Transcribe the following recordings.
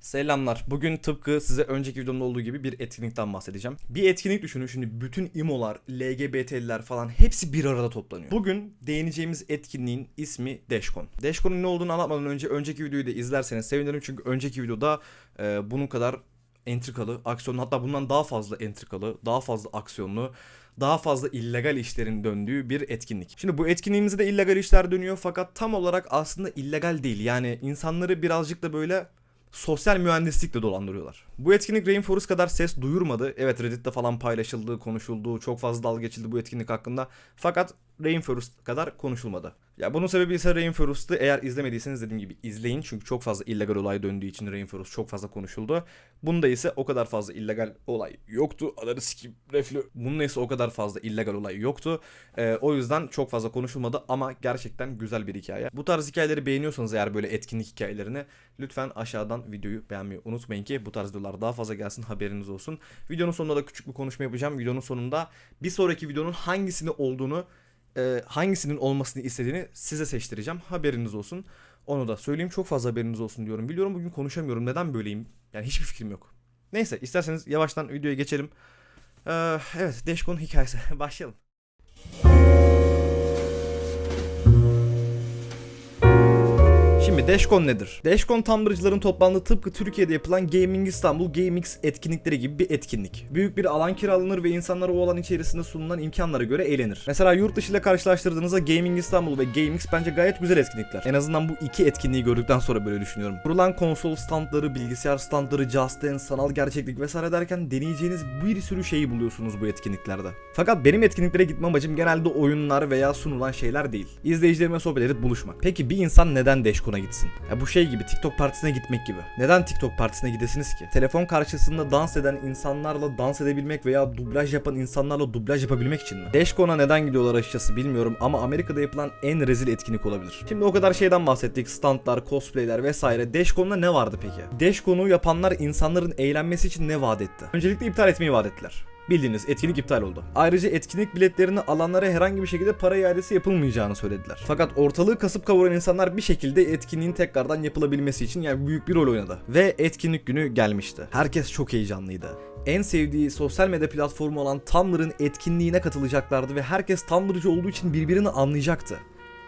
Selamlar. Bugün tıpkı size önceki videomda olduğu gibi bir etkinlikten bahsedeceğim. Bir etkinlik düşünün şimdi bütün imolar, LGBT'liler falan hepsi bir arada toplanıyor. Bugün değineceğimiz etkinliğin ismi Dashcon. Dashcon'un ne olduğunu anlatmadan önce önceki videoyu da izlerseniz sevinirim çünkü önceki videoda e, bunun kadar entrikalı, aksiyonlu hatta bundan daha fazla entrikalı, daha fazla aksiyonlu, daha fazla illegal işlerin döndüğü bir etkinlik. Şimdi bu etkinliğimizde de illegal işler dönüyor fakat tam olarak aslında illegal değil. Yani insanları birazcık da böyle sosyal mühendislikle dolandırıyorlar. Bu etkinlik Rainforest kadar ses duyurmadı. Evet Reddit'te falan paylaşıldı, konuşuldu, çok fazla dalga geçildi bu etkinlik hakkında. Fakat Rainforest kadar konuşulmadı. Ya bunun sebebi ise Rainforest'ı eğer izlemediyseniz dediğim gibi izleyin. Çünkü çok fazla illegal olay döndüğü için Rainforest çok fazla konuşuldu. Bunda ise o kadar fazla illegal olay yoktu. Aları sikim reflü. Bunda ise o kadar fazla illegal olay yoktu. Ee, o yüzden çok fazla konuşulmadı ama gerçekten güzel bir hikaye. Bu tarz hikayeleri beğeniyorsanız eğer böyle etkinlik hikayelerini lütfen aşağıdan videoyu beğenmeyi unutmayın ki bu tarz videolar daha fazla gelsin haberiniz olsun. Videonun sonunda da küçük bir konuşma yapacağım. Videonun sonunda bir sonraki videonun hangisini olduğunu e, hangisinin olmasını istediğini size seçtireceğim. Haberiniz olsun. Onu da söyleyeyim çok fazla haberiniz olsun diyorum. Biliyorum bugün konuşamıyorum. Neden böyleyim? Yani hiçbir fikrim yok. Neyse isterseniz yavaştan videoya geçelim. Ee, evet Deşkon'un hikayesi. Başlayalım. Şimdi Dashcon nedir? Dashcon tamdırıcıların toplandığı tıpkı Türkiye'de yapılan Gaming İstanbul GameX etkinlikleri gibi bir etkinlik. Büyük bir alan kiralanır ve insanlar o alan içerisinde sunulan imkanlara göre eğlenir. Mesela yurt dışı ile karşılaştırdığınızda Gaming İstanbul ve GameX bence gayet güzel etkinlikler. En azından bu iki etkinliği gördükten sonra böyle düşünüyorum. Kurulan konsol standları, bilgisayar standları, Just Dance, sanal gerçeklik vesaire derken deneyeceğiniz bir sürü şeyi buluyorsunuz bu etkinliklerde. Fakat benim etkinliklere gitme amacım genelde oyunlar veya sunulan şeyler değil. İzleyicilerime sohbet edip buluşmak. Peki bir insan neden Dashcon'a gitsin? Ya bu şey gibi TikTok partisine gitmek gibi. Neden TikTok partisine gidesiniz ki? Telefon karşısında dans eden insanlarla dans edebilmek veya dublaj yapan insanlarla dublaj yapabilmek için mi? Dashcon'a neden gidiyorlar açıkçası bilmiyorum ama Amerika'da yapılan en rezil etkinlik olabilir. Şimdi o kadar şeyden bahsettik. Standlar, cosplayler vesaire. Dashcon'da ne vardı peki? Dashcon'u yapanlar insanların eğlenmesi için ne vaat etti? Öncelikle iptal etmeyi vaat ettiler. Bildiğiniz etkinlik iptal oldu. Ayrıca etkinlik biletlerini alanlara herhangi bir şekilde para iadesi yapılmayacağını söylediler. Fakat ortalığı kasıp kavuran insanlar bir şekilde etkinliğin tekrardan yapılabilmesi için yani büyük bir rol oynadı. Ve etkinlik günü gelmişti. Herkes çok heyecanlıydı. En sevdiği sosyal medya platformu olan Tumblr'ın etkinliğine katılacaklardı ve herkes Tumblr'cı olduğu için birbirini anlayacaktı.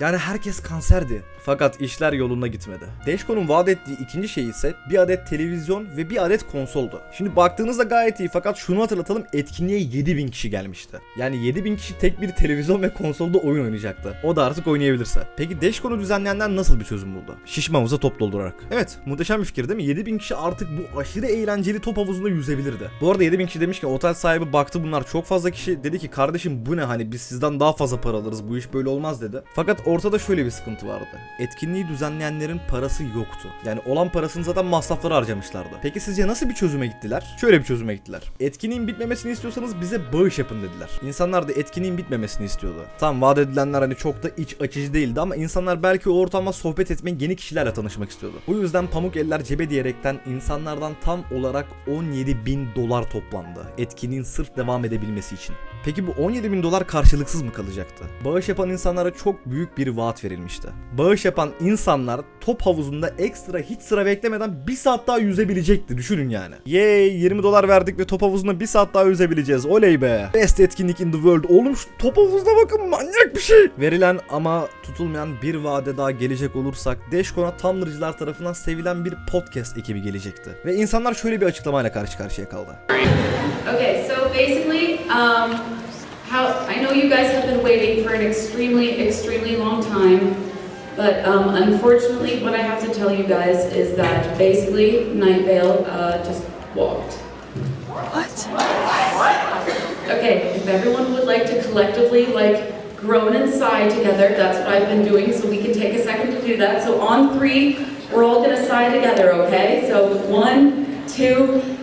Yani herkes kanserdi. Fakat işler yolunda gitmedi. Dashcon'un vaat ettiği ikinci şey ise bir adet televizyon ve bir adet konsoldu. Şimdi baktığınızda gayet iyi fakat şunu hatırlatalım etkinliğe 7000 kişi gelmişti. Yani 7000 kişi tek bir televizyon ve konsolda oyun oynayacaktı. O da artık oynayabilirse. Peki Dashcon'u düzenleyenler nasıl bir çözüm buldu? Şişme havuza top doldurarak. Evet muhteşem bir fikir değil mi? 7000 kişi artık bu aşırı eğlenceli top havuzunda yüzebilirdi. Bu arada 7000 kişi demişken otel sahibi baktı bunlar çok fazla kişi. Dedi ki kardeşim bu ne hani biz sizden daha fazla para alırız bu iş böyle olmaz dedi. Fakat ortada şöyle bir sıkıntı vardı. Etkinliği düzenleyenlerin parası yoktu. Yani olan parasını zaten masraflara harcamışlardı. Peki sizce nasıl bir çözüme gittiler? Şöyle bir çözüme gittiler. Etkinliğin bitmemesini istiyorsanız bize bağış yapın dediler. İnsanlar da etkinliğin bitmemesini istiyordu. Tam vaat edilenler hani çok da iç açıcı değildi ama insanlar belki o ortamda sohbet etmek yeni kişilerle tanışmak istiyordu. Bu yüzden pamuk eller cebe diyerekten insanlardan tam olarak 17 bin dolar toplandı. Etkinliğin sırf devam edebilmesi için. Peki bu 17 bin dolar karşılıksız mı kalacaktı? Bağış yapan insanlara çok büyük bir vaat verilmişti. Bağış yapan insanlar top havuzunda ekstra hiç sıra beklemeden bir saat daha yüzebilecekti düşünün yani. Yay 20 dolar verdik ve top havuzunda bir saat daha yüzebileceğiz oley be. Best etkinlik in the world oğlum top havuzuna bakın manyak bir şey. Verilen ama tutulmayan bir vade daha gelecek olursak Dashcon'a Tumblr'cılar tarafından sevilen bir podcast ekibi gelecekti. Ve insanlar şöyle bir açıklamayla karşı karşıya kaldı. Okay, so basically, um, how I know you guys have been waiting for an extremely, extremely long time, but um, unfortunately, what I have to tell you guys is that basically Night Vale uh, just walked. What? Okay, if everyone would like to collectively like groan and sigh together, that's what I've been doing, so we can take a second to do that. So on three, we're all gonna sigh together, okay? So one, two.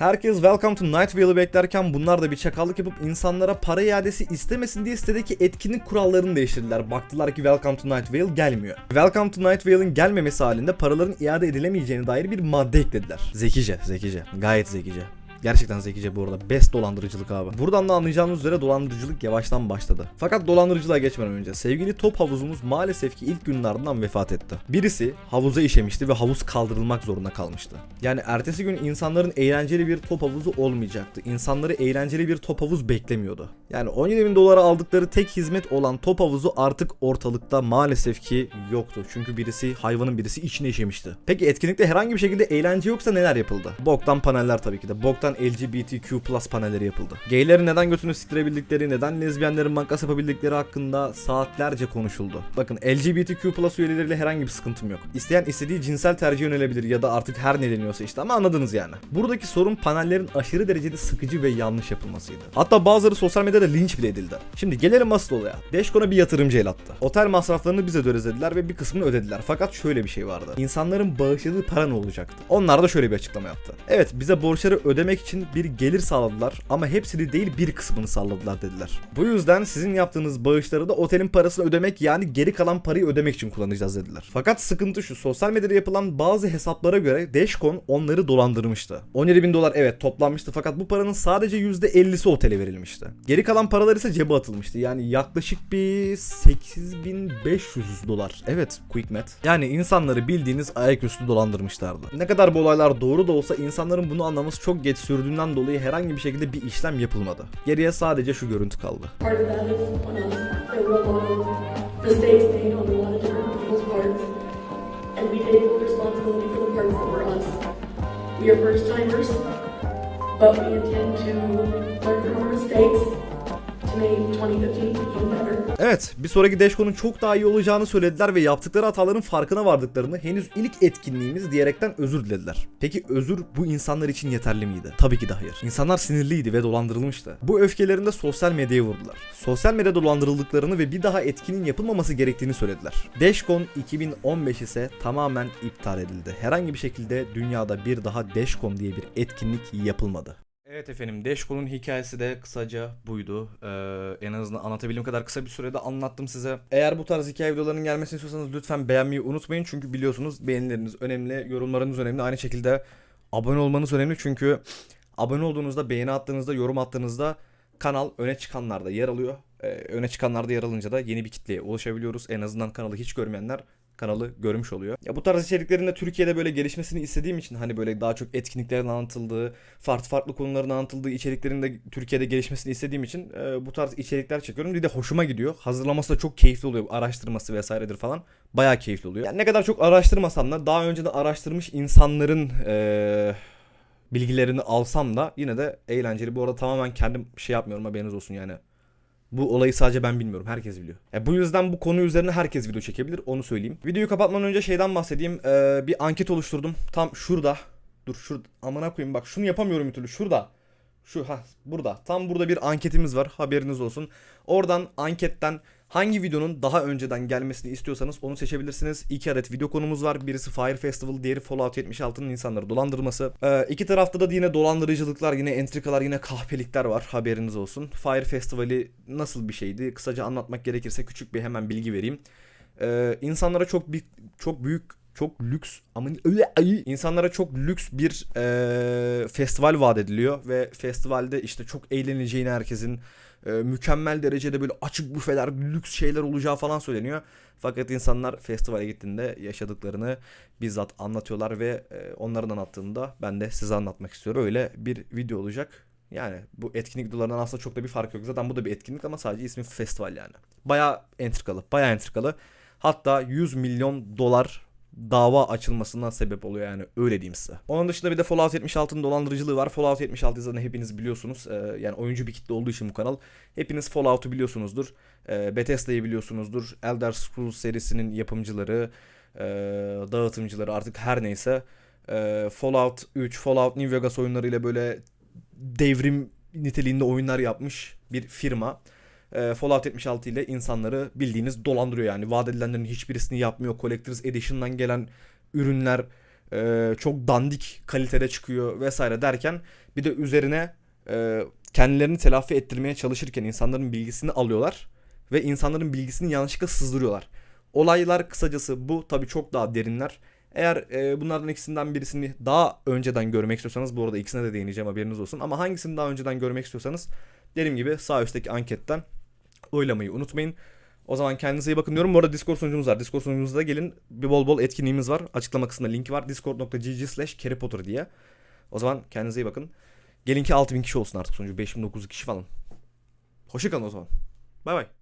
Herkes Welcome to Night Vale'ı beklerken bunlar da bir çakallık yapıp insanlara para iadesi istemesin diye sitedeki etkinlik kurallarını değiştirdiler. Baktılar ki Welcome to Night Vale gelmiyor. Welcome to Night Vale'ın gelmemesi halinde paraların iade edilemeyeceğine dair bir madde eklediler. Zekice, zekice. Gayet zekice. Gerçekten zekice bu arada. Best dolandırıcılık abi. Buradan da anlayacağınız üzere dolandırıcılık yavaştan başladı. Fakat dolandırıcılığa geçmeden önce sevgili top havuzumuz maalesef ki ilk günlerden vefat etti. Birisi havuza işemişti ve havuz kaldırılmak zorunda kalmıştı. Yani ertesi gün insanların eğlenceli bir top havuzu olmayacaktı. İnsanları eğlenceli bir top havuz beklemiyordu. Yani 17 bin dolara aldıkları tek hizmet olan top havuzu artık ortalıkta maalesef ki yoktu. Çünkü birisi hayvanın birisi içine işemişti. Peki etkinlikte herhangi bir şekilde eğlence yoksa neler yapıldı? Boktan paneller tabii ki de. Boktan LGBTQ plus panelleri yapıldı. Gaylerin neden götünü siktirebildikleri, neden lezbiyenlerin bankas yapabildikleri hakkında saatlerce konuşuldu. Bakın LGBTQ üyeleriyle herhangi bir sıkıntım yok. İsteyen istediği cinsel tercih yönelebilir ya da artık her ne deniyorsa işte ama anladınız yani. Buradaki sorun panellerin aşırı derecede sıkıcı ve yanlış yapılmasıydı. Hatta bazıları sosyal medyada linç bile edildi. Şimdi gelelim asıl olaya. Dashcon'a bir yatırımcı el attı. Otel masraflarını bize dönezlediler ve bir kısmını ödediler. Fakat şöyle bir şey vardı. İnsanların bağışladığı para ne olacaktı? Onlar da şöyle bir açıklama yaptı. Evet bize borçları ödemek için bir gelir sağladılar ama hepsini değil bir kısmını sağladılar dediler. Bu yüzden sizin yaptığınız bağışları da otelin parasını ödemek yani geri kalan parayı ödemek için kullanacağız dediler. Fakat sıkıntı şu sosyal medyada yapılan bazı hesaplara göre Dashcon onları dolandırmıştı. 17 bin dolar evet toplanmıştı fakat bu paranın sadece %50'si otele verilmişti. Geri kalan paralar ise cebe atılmıştı. Yani yaklaşık bir 8500 dolar. Evet quick. Yani insanları bildiğiniz ayaküstü dolandırmışlardı. Ne kadar bu olaylar doğru da olsa insanların bunu anlaması çok geç sürdüğünden dolayı herhangi bir şekilde bir işlem yapılmadı. Geriye sadece şu görüntü kaldı. But we intend to learn from our mistakes to make 2015 even better. Evet, bir sonraki Dashcon'un çok daha iyi olacağını söylediler ve yaptıkları hataların farkına vardıklarını henüz ilk etkinliğimiz diyerekten özür dilediler. Peki özür bu insanlar için yeterli miydi? Tabii ki de hayır. İnsanlar sinirliydi ve dolandırılmıştı. Bu öfkelerinde sosyal medyaya vurdular. Sosyal medyada dolandırıldıklarını ve bir daha etkinin yapılmaması gerektiğini söylediler. Dashcon 2015 ise tamamen iptal edildi. Herhangi bir şekilde dünyada bir daha Dashcon diye bir etkinlik yapılmadı. Evet efendim Dashcon'un hikayesi de kısaca buydu. Ee, en azından anlatabildiğim kadar kısa bir sürede anlattım size. Eğer bu tarz hikaye videolarının gelmesini istiyorsanız lütfen beğenmeyi unutmayın. Çünkü biliyorsunuz beğenileriniz önemli, yorumlarınız önemli. Aynı şekilde abone olmanız önemli. Çünkü abone olduğunuzda, beğeni attığınızda, yorum attığınızda kanal öne çıkanlarda yer alıyor. Ee, öne çıkanlarda yer alınca da yeni bir kitleye ulaşabiliyoruz. En azından kanalı hiç görmeyenler kanalı görmüş oluyor. Ya bu tarz içeriklerin de Türkiye'de böyle gelişmesini istediğim için hani böyle daha çok etkinliklerin anlatıldığı, farklı farklı konuların anlatıldığı içeriklerin de Türkiye'de gelişmesini istediğim için e, bu tarz içerikler çekiyorum. Bir de hoşuma gidiyor. Hazırlaması da çok keyifli oluyor. Araştırması vesairedir falan. Bayağı keyifli oluyor. Yani ne kadar çok araştırmasam da daha önce de araştırmış insanların e, bilgilerini alsam da yine de eğlenceli. Bu arada tamamen kendim şey yapmıyorum haberiniz olsun yani. Bu olayı sadece ben bilmiyorum. Herkes biliyor. E, bu yüzden bu konu üzerine herkes video çekebilir. Onu söyleyeyim. Videoyu kapatmadan önce şeyden bahsedeyim. Ee, bir anket oluşturdum. Tam şurada. Dur şurada. Amına koyayım bak şunu yapamıyorum bir türlü. Şurada. Şu ha burada. Tam burada bir anketimiz var. Haberiniz olsun. Oradan anketten hangi videonun daha önceden gelmesini istiyorsanız onu seçebilirsiniz. İki adet video konumuz var. Birisi Fire Festival, diğeri Fallout 76'nın insanları dolandırması. Ee, iki tarafta da yine dolandırıcılıklar, yine entrikalar, yine kahpelikler var. Haberiniz olsun. Fire Festivali nasıl bir şeydi? Kısaca anlatmak gerekirse küçük bir hemen bilgi vereyim. Ee, insanlara çok bir çok büyük çok lüks ama öyle ay insanlara çok lüks bir e, festival vaat ediliyor ve festivalde işte çok eğleneceğini herkesin e, mükemmel derecede böyle açık büfeler, lüks şeyler olacağı falan söyleniyor. Fakat insanlar festivale gittiğinde yaşadıklarını bizzat anlatıyorlar ve e, onların anlattığında ben de size anlatmak istiyorum. Öyle bir video olacak. Yani bu etkinlik videolarından aslında çok da bir fark yok. Zaten bu da bir etkinlik ama sadece ismi festival yani. Baya entrikalı, baya entrikalı. Hatta 100 milyon dolar dava açılmasından sebep oluyor yani öyle diyeyim size. Onun dışında bir de Fallout 76'nın dolandırıcılığı var. Fallout 76 zaten hepiniz biliyorsunuz. Ee, yani oyuncu bir kitle olduğu için bu kanal. Hepiniz Fallout'u biliyorsunuzdur. Ee, Bethesda'yı biliyorsunuzdur. Elder Scrolls serisinin yapımcıları, e, dağıtımcıları artık her neyse. Ee, Fallout 3, Fallout New Vegas oyunlarıyla böyle devrim niteliğinde oyunlar yapmış bir firma. Ee, Fallout 76 ile insanları bildiğiniz dolandırıyor yani. Vaat edilenlerin hiçbirisini yapmıyor. Collector's Edition'dan gelen ürünler e, çok dandik kalitede çıkıyor vesaire derken bir de üzerine e, kendilerini telafi ettirmeye çalışırken insanların bilgisini alıyorlar ve insanların bilgisini yanlışlıkla sızdırıyorlar. Olaylar kısacası bu tabi çok daha derinler. Eğer e, bunlardan ikisinden birisini daha önceden görmek istiyorsanız bu arada ikisine de değineceğim haberiniz olsun. Ama hangisini daha önceden görmek istiyorsanız dediğim gibi sağ üstteki anketten oylamayı unutmayın. O zaman kendinize iyi bakın diyorum. Bu arada Discord sunucumuz var. Discord sunucumuza gelin. Bir bol bol etkinliğimiz var. Açıklama kısmında linki var. discord.gg slash Potter diye. O zaman kendinize iyi bakın. Gelin ki 6000 kişi olsun artık sonucu. 5900 kişi falan. Hoşçakalın o zaman. Bay bay.